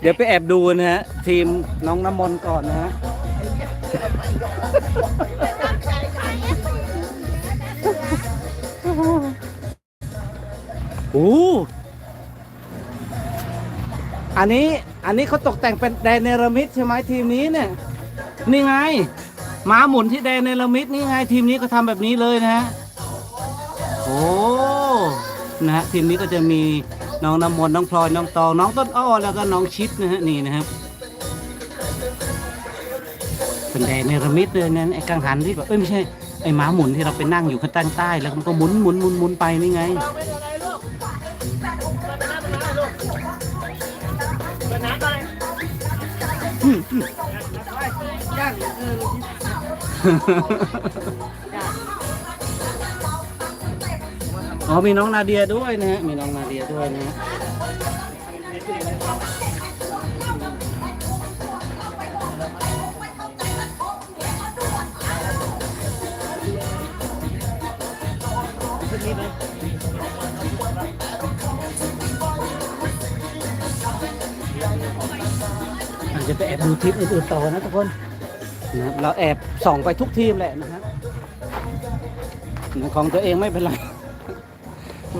เดี๋ยวไปแอบดูนะฮะ ทีมน้องน้ำมนต์ก่อนนะฮะ โอ้อันนี้อันนี้เขาตกแต่งเป็นแดนเนรมิตใช่ไหมทีมนี้เนี่ย นี่ไงม้าหมุนที่แดนเนรมิตนี่ไง ทีมนี้ก็ทำแบบนี้เลยนะฮะ โอ้ นะฮะทีมนี้ก็จะมี น้องน้ำมนต์น้องพลอยน้องตองน้องต้นอ้อแล้วก็น้องชิดนะฮะนี่นะครับเป็นแดนเนรมิตเลยนั้นไอ้กังหันที่แบบเอ้ยไม่ใช่ไอ้หมาหมุนที่เราไปนั่งอยู่ข้างใต้ใต้แล้วมันก็หมุนหมุนหมุนหมุนไปนี่ไง อ๋อมีน้องนาเดียด้วยนะฮะมีน้องนาเดียด้วยนะฮะอาจจะไปแอบดูทีมอื่นๆต่อนะทุกคนนะครับเราแอบส่องไปทุกทีมแหละนะครับของตัวเองไม่เป็นไร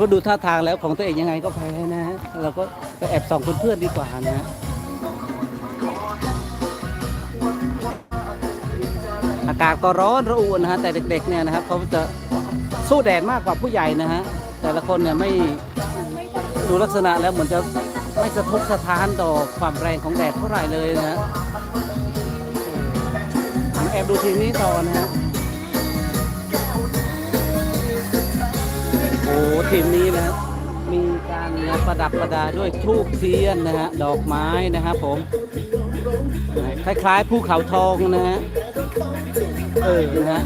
ก็ดูท่าทางแล้วของตัวเองยังไงก็แพ้นะฮะเราก็ไปแอบส่องเพื่อนๆดีกว่านะฮะอากาศก็ร้อนระอุนะฮะแต่เด็กๆเนี่ยนะครับเขาจะสู้แดดมากกว่าผู้ใหญ่นะฮะแต่ละคนเนี่ยไม่ดูลักษณะแล้วเหมือนจะไม่สะทกสะท้านต่อความแรงของแดดเท่าไหร่เลยนะฮะมาแอบดูทีมนี้ต่อนะฮะ โอ้ทีมนี้นะมีการประดับประดาด้วยทูบเทียนนะฮะดอกไม้นะครับผมคล้ายๆภูเขาทองนะฮะเออนะฮะ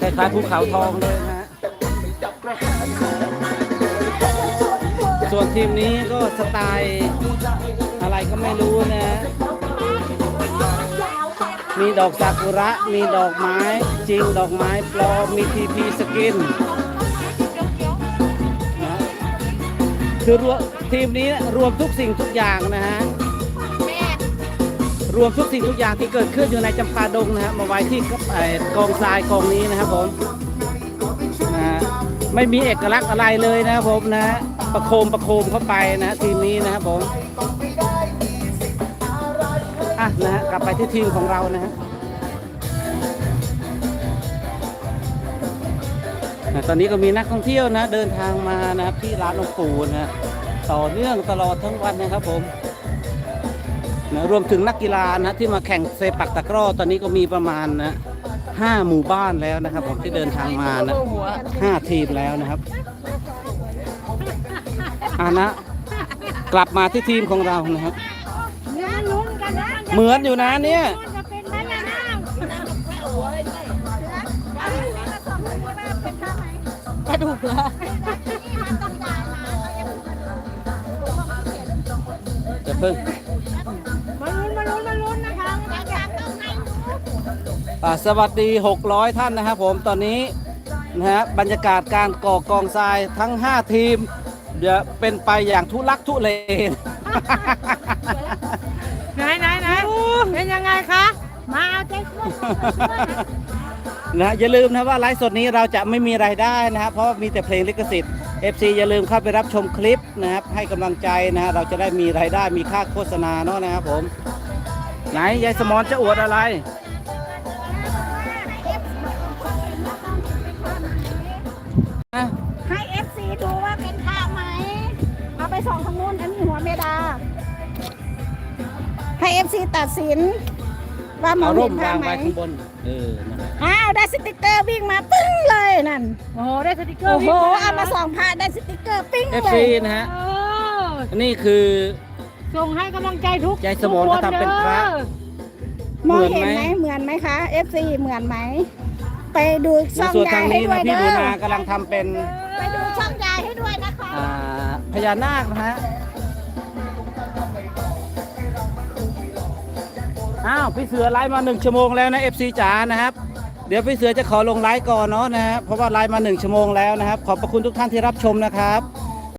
คล้ายๆภูเขาทองเลยนะฮะส่วนทีมนี้ก็สไตล์อะไรก็ไม่รู้นะฮะมีดอกซากุระ มีดอกไม้จริงดอกไม้ปลอม มีทีพีสกิน คือรวมทีมนี้รวมทุกสิ่งทุกอย่างนะฮะรวมทุกสิ่งทุกอย่างที่เกิดขึ้นอยู่ในจำปาดงนะฮะมาไว้ที่เอ่อกองทรายกองนี้นะครับผมนะฮะไม่มีเอกลักษณ์อะไรเลยนะครับผมนะฮะประโคมประโคมเข้าไปนะฮะทีมนี้นะครับผมอะนะฮะกลับไปที่ทีมของเรานะฮะ ตอนนี้ก็มีนักท่องเที่ยวนะ เดินทางมานะครับที่ร้านหลวงปู่นะต่อเนื่องตลอดทั้งวันนะครับผมนะรวมถึงนักกีฬานะที่มาแข่งเซปักตะกร้อตอนนี้ก็มีประมาณนะห้าหมู่บ้านแล้วนะครับ ผมที่เดินทางมานะห้าทีมแล้วนะครับอานะกลับมาที่ทีมของเรานะครับเดี๋ยวมันลุ้นกันนะเหมือนอยู่นะเนี่ย กระดูกเหรอจะเพิ่งมาลุ้นมาลุ้นมาลุ้นนะคะอยากต้องให้อ่าสวัสดี 600 ท่านนะครับผมตอนนี้นะฮะบรรยากาศการก่อกองทรายทั้ง 5 ทีมเดี๋ยวเป็นไปอย่างทุลักทุเลไหนไหนไหนเป็นยังไงคะ มาเอาใจช่วย นะฮะอย่าลืมนะว่าไลฟ์สดนี้เราจะไม่มีรายได้นะครับเพราะว่ามีแต่เพลงลิขสิทธิ์ FC อย่าลืมเข้าไปรับชมคลิปนะครับ ให้กำลังใจนะฮะเราจะได้มีรายได้มีค่าโฆษณาเนาะนะครับผม ไหนยายสมอนจะอวดอะไร นะให้เอฟซีดูว่าเป็นพระไหม เอาไปส่องทางนู้นอันนี้หัวเมดา ให้เอฟซีตัดสิน ว่ามอเอางร่เห็มนพระวางไหมไว้ข้างบนเออนะฮะอ้าวได้สติกเกอร์วิ่งมาปึ้งเลยนั่นโอ้โหได้สติกเกอร์โอ้โหวิ่งเอามาส่องพระได้สติกเกอร์ปิ้งเอฟเลซียนะฮะโอ้นี่คือส่งให้กำลังใจทุกยายสมรก็ทำเป็นพระมองเห็นเหมืไหอนมไหมเหมือนไหมคะเอฟซีเหมือนไหมไปดูในช่องส่วนยาทายงให้นี้ด้วนะยพี่เด้ดูอนากำลังทำเป็นไปดูช่องยายให้ด้วยนะคะ อ่าพญานาคนะฮะ อ้าวพี่เสือไลฟ์มาหนึ่งชั่วโมงแล้วนะ FC จ๋านะครับ เดี๋ยวพี่เสือจะขอลงไลฟ์ก่อนเนาะนะฮะเพราะว่าไลฟ์มาหนึ่งชั่วโมงแล้วนะครับ ขอบพระคุณทุกท่านที่รับชมนะครับ